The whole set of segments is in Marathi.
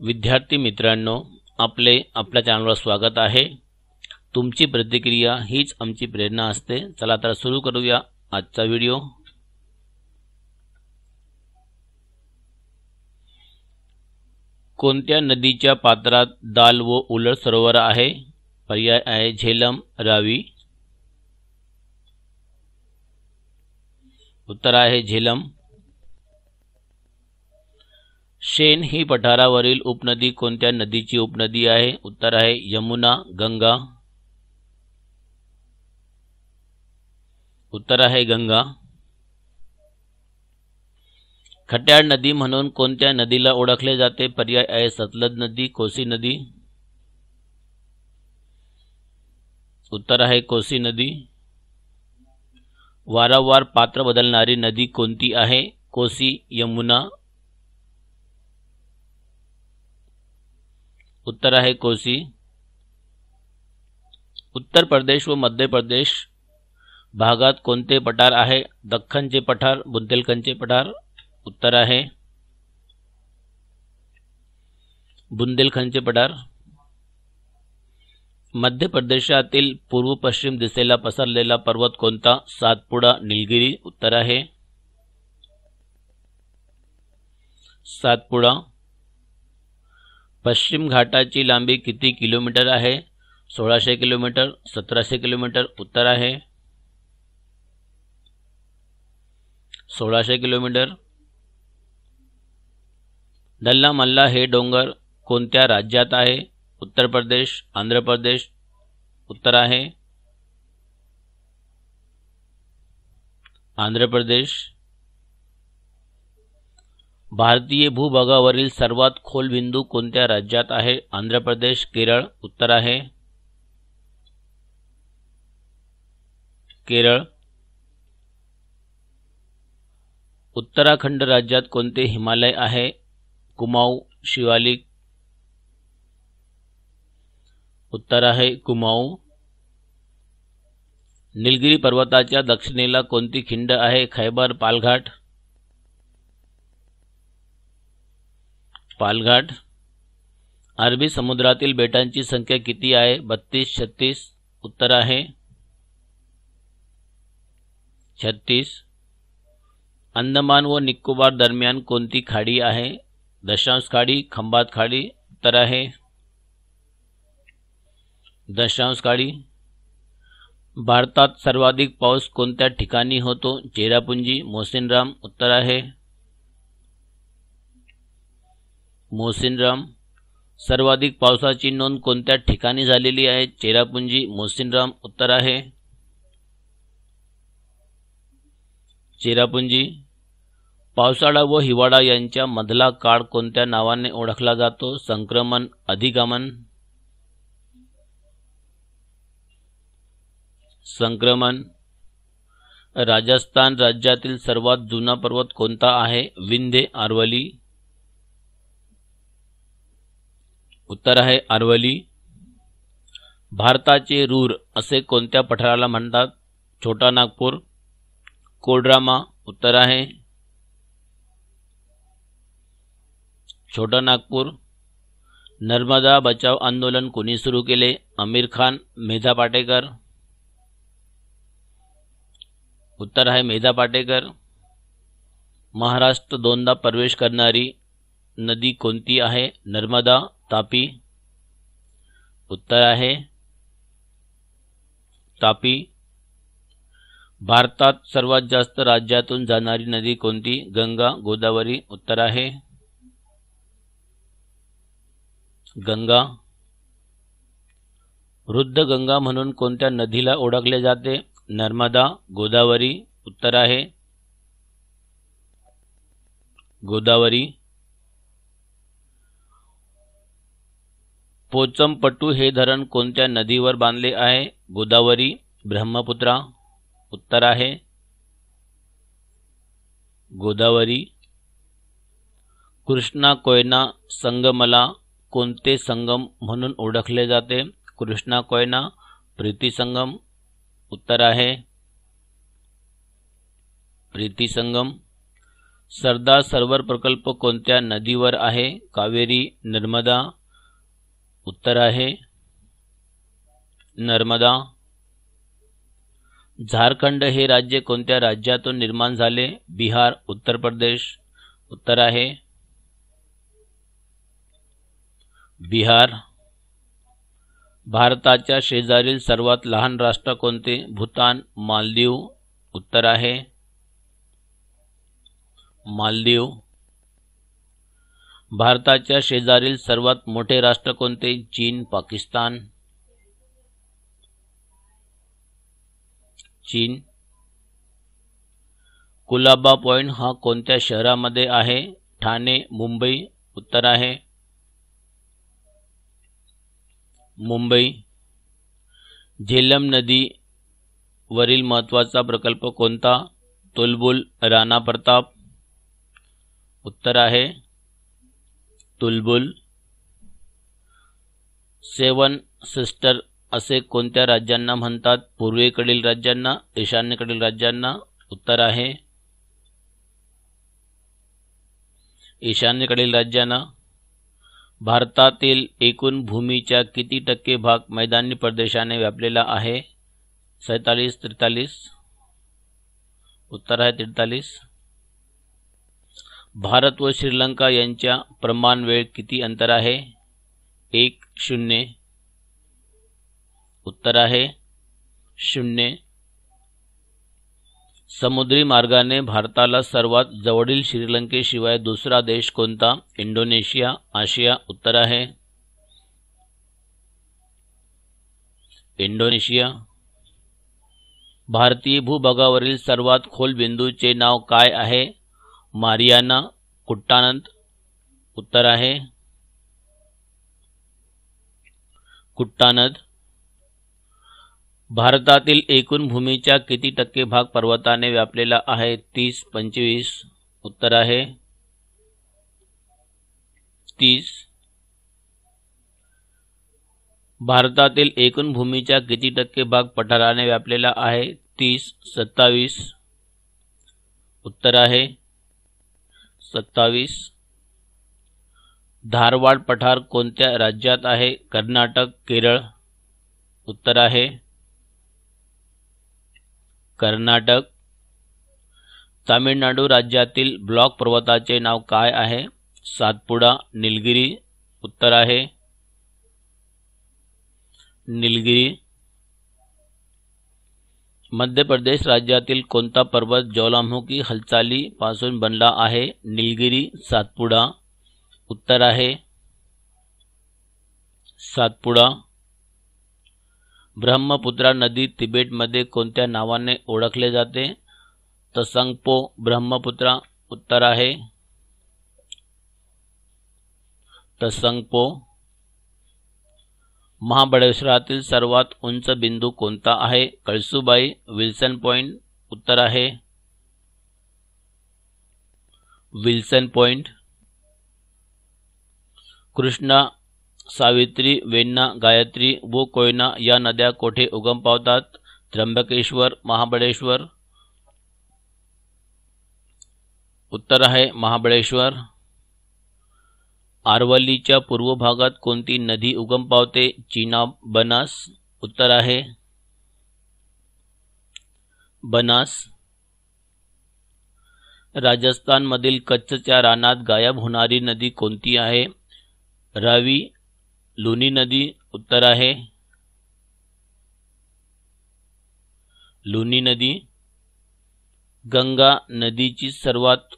विद्यार्थी मित्रांनो आपले आपल्या चॅनलवर स्वागत आहे. तुमची प्रतिक्रिया हीच आमची प्रेरणा असते. चला तर सुरू करूया आजचा व्हिडिओ कोणत्या नदीच्या पात्रात दाल व उलट सरोवर आहे? पर्याय आहे झेलम रावी. उत्तर आहे झेलम. शेन ही पठारावरील उपनदी कोणत्या नदीची उपनदी आहे? उत्तर आहे यमुना गंगा. उत्तर आहे गंगा. खट्याळ नदी म्हणून कोणत्या नदीला ओळखले जाते? पर्याय आहे सतलज नदी कोसी नदी. उत्तर आहे कोसी नदी. वारंवार पात्र बदलणारी नदी कोणती आहे? कोसी यमुना उत्तर है कोसी। उत्तर प्रदेश व मध्य प्रदेश। भागात कोणते पठार आहे? दख्खनचे पठार, बुंदेलखंडचे पठार, उत्तर आहे. बुंदेलखंडचे पठार. मध्य प्रदेशातील पूर्व पश्चिम दिशेला पसरलेला पर्वत कोणता? सातपुडा, निलगिरी, उत्तर आहे. सातपुडा पश्चिम घाटाची लांबी किती किलोमीटर आहे? सोळाशे किलोमीटर सतराशे किलोमीटर उत्तर आहे. सोळाशे किलोमीटर. दल्ला मल्ला हे डोंगर कोणत्या राज्यात आहे? उत्तर प्रदेश आंध्र प्रदेश उत्तर आहे. आंध्र प्रदेश. भारतीय भूभागावरील सर्वात खोल बिंदू कोणत्या राज्यात आहे? आंध्र प्रदेश केरळ उत्तर आहे. केरळ. उत्तराखंड राज्यात कोणते हिमालय आहे? कुमाऊ शिवालिक. उत्तर आहे कुमाऊ. निलगिरी पर्वताच्या दक्षिणेला कोणती खिंड आहे? खैबर पालघाट. पालघाट. अरबी समुद्रातील बेटांची संख्या किती आहे? बत्तीस छत्तीस. उत्तर आहे. छत्तीस. अंदमान व निकोबार दरम्यान कोणती खाडी आहे? दशांश खाडी खंबात खाडी. उत्तर आहे. दशांश खाडी. भारतात सर्वाधिक पाऊस कोणत्या ठिकाणी होतो? चेरापुंजी मोसिनराम. उत्तर आहे. मोसिनराम सर्वाधिक पावसाची नोंद कोणत्या ठिकाणी झालेली आहे? चेरापुंजी मोसिनराम उत्तर आहे. चेरापुंजी. पावसाळा व हिवाळा यांच्या मधला काळ कोणत्या नावाने ओळखला जातो? संक्रमण अधिगमन. संक्रमण. राजस्थान राज्यातील सर्वात जुना पर्वत कोणता आहे? विंधे आरवली. उत्तर आहे आरवली. भारताचे रूर असे कोणत्या पठाराला म्हणतात? छोटा नागपूर. कोडरामा उत्तर आहे. छोटा नागपूर. नर्मदा बचाव आंदोलन कोणी सुरू केले? आमिर खान मेधा पाटेकर. उत्तर आहे मेधा पाटेकर. महाराष्ट्र दोनदा प्रवेश करणारी नदी कोणती आहे? नर्मदा तापी उत्तर आहे. तापी. भारतात सर्वात जास्त राज्यातून जाणारी नदी कोणती? गंगा गोदावरी उत्तर आहे. गंगा. वृद्ध गंगा म्हणून कोणत्या नदीला ओळखले जाते? नर्मदा गोदावरी उत्तर आहे. गोदावरी. पोचमपट्टू हे धरण कोणत्या नदीवर बांधले आहे? गोदावरी ब्रह्मपुत्रा उत्तर आहे. गोदावरी कृष्णा कोयना संगमला कोणते संगम म्हणून ओळखले जाते? कृष्णा कोयना प्रीती संगम उत्तर आहे. प्रीती संगम सरदार सरोवर प्रकल्प कोणत्या नदीवर आहे? कावेरी नर्मदा उत्तर आहे नर्मदा. झारखंड हे राज्य कोणत्या राज्यातून निर्माण झाले? बिहार उत्तर प्रदेश. उत्तर आहे बिहार. भारताच्या शेजारील सर्वात लहान राष्ट्र कोणते? भूतान मालदीव. उत्तर आहे मालदीव. भारताच्या शेजारील सर्वात मोठे राष्ट्र कोणते? चीन पाकिस्तान. चीन. कुलाबा पॉइंट हा कोणत्या शहरामध्ये आहे? ठाणे मुंबई उत्तर आहे. मुंबई. झेलम नदी वरील महत्त्वाचा प्रकल्प कोणता? तुलबुल राणा प्रताप. उत्तर आहे. तुलबुल सेवन सिस्टर असे कोणत्या राज्यांना म्हणतात? पूर्वेकडील राज्यांना ईशान्येकडील राज्यांना? उत्तर आहे. ईशान्येकडील राज्यांना. भारतातील एकूण भूमीच्या किती टक्के भाग मैदानी प्रदेशाने व्यापलेला आहे? सैतालीस त्रेतालीस. उत्तर आहे त्रेतालीस. भारत व श्रीलंका यांच्या प्रमाण वेळ किती अंतर आहे? एक शून्य. उत्तर आहे शून्य. समुद्री मार्गाने भारताला सर्वात जवळील श्रीलंकेशिवाय दुसरा देश कोणता? इंडोनेशिया आशिया. उत्तर आहे इंडोनेशिया. भारतीय भूभागावरील सर्वात खोल बिंदूचे नाव काय आहे? मारियाना कुट्टानंत उत्तर आहे. कुट्टानद भारतातील एकूण भूमीच्या किती टक्के भाग पर्वताने व्यापलेला आहे? तीस पंचवीस उत्तर आहे. तीस भारतातील एकूण भूमीच्या किती टक्के भाग पठाराने व्यापलेला आहे? तीस सत्तावीस उत्तर आहे. सत्तावीस. धारवाड पठार कोणत्या राज्यात आहे? कर्नाटक केरळ. उत्तर आहे. कर्नाटक. तामिळनाडू राज्यातील ब्लॉक पर्वताचे नाव काय आहे? सातपुडा निलगिरी. उत्तर आहे. निलगिरी. मध्य प्रदेश राज्यातील कोणता पर्वत ज्वालामुखी हालचालीपासून बनला आहे? निलगिरी सातपुडा. उत्तर आहे सातपुडा. ब्रह्मपुत्रा नदी तिबेटमध्ये कोणत्या नावाने ओळखले जाते? तसंगपो ब्रह्मपुत्रा. उत्तर आहे तसंगपो. महाबळेश्वरातील सर्वात उंच बिंदू कोणता आहे? कळसुबाई विल्सन पॉइंट उत्तर आहे. Wilson point. कृष्णा सावित्री वेण्णा गायत्री व कोयना या नद्या कोठे उगम पावतात? त्र्यंबकेश्वर महाबळेश्वर. उत्तर आहे महाबळेश्वर. आरवलीच्या पूर्व भागात कोणती नदी उगम पावते? चीना बनास. उत्तर आहे. बनास. राजस्थानमधील कच्छच्या रानात गायब होणारी नदी कोणती आहे? रावी लुनी नदी. उत्तर आहे. लुनी नदी. गंगा नदीची सर्वात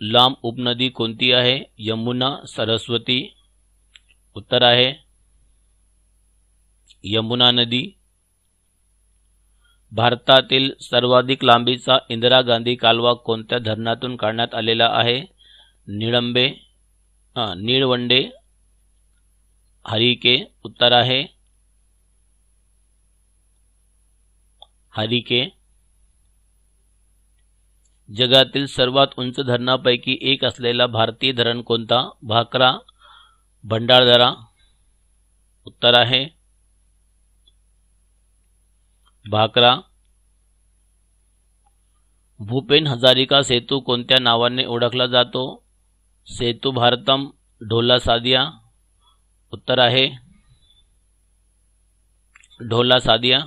लांब उपनदी कोणती आहे? यमुना सरस्वती उत्तर आहे. यमुना नदी. भारतातील सर्वाधिक लांबीचा इंदिरा गांधी कालवा कोणत्या धरणातून काढण्यात आलेला आहे? निळंबे निळवंडे हरिके उत्तर आहे. हरिके जगातील सर्वात उंच धरणापैकी एक असलेला भारतीय धरण कोणता? भाकरा भंडारदरा. उत्तर आहे. भाकरा. भूपेन हजारिका सेतू कोणत्या नावाने ओळखला जातो? सेतू भारतम ढोला सादिया. उत्तर आहे. ढोला सादिया.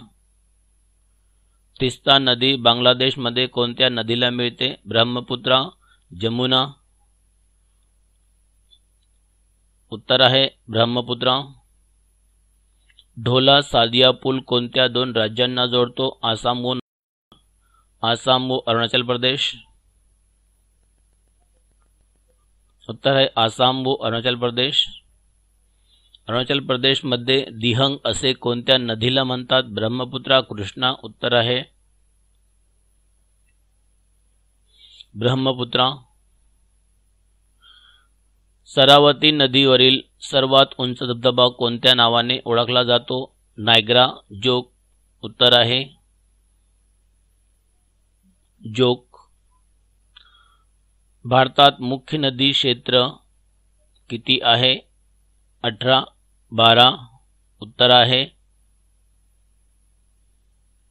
तिस्ता नदी बांगलादेशमध्ये कोणत्या नदीला मिळते? ब्रह्मपुत्रा जमुना. उत्तर आहे ब्रह्मपुत्रा. ढोला सादिया पूल कोणत्या दोन राज्यांना जोडतो? आसाम व आसाम व अरुणाचल प्रदेश. उत्तर आहे आसाम व अरुणाचल प्रदेश. अरुणाचल प्रदेशमध्ये दिहंग असे कोणत्या नदीला म्हणतात? ब्रह्मपुत्रा कृष्णा उत्तर आहे. ब्रह्मपुत्रा. सरावती नदीवरील सर्वात उंच धबधबा कोणत्या नावाने ओळखला जातो? नायग्रा जोक उत्तर आहे. जोक. भारतात मुख्य नदी क्षेत्र किती आहे? अठरा बारा उत्तर आहे.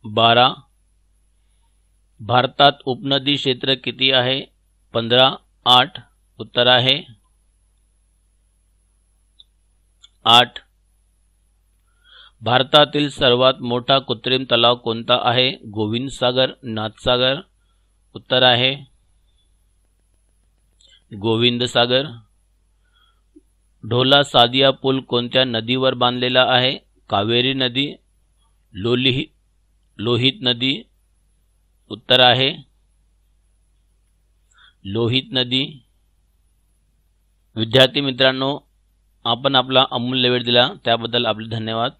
बारा भारतात उपनदी क्षेत्र किती आहे? पंधरा आठ उत्तर आहे. आठ भारतातील सर्वात मोठा कृत्रिम तलाव कोणता आहे? गोविंद सागर नाथसागर उत्तर आहे. गोविंद सागर ढोला सादिया पूल कोणत्या नदीवर बांधलेला आहे? कावेरी नदी लोलिही लोहित नदी उत्तर आहे. लोहित नदी. विद्यार्थी मित्रांनो आपण आपला अमूल्य वेळ दिला त्याबद्दल आपले धन्यवाद.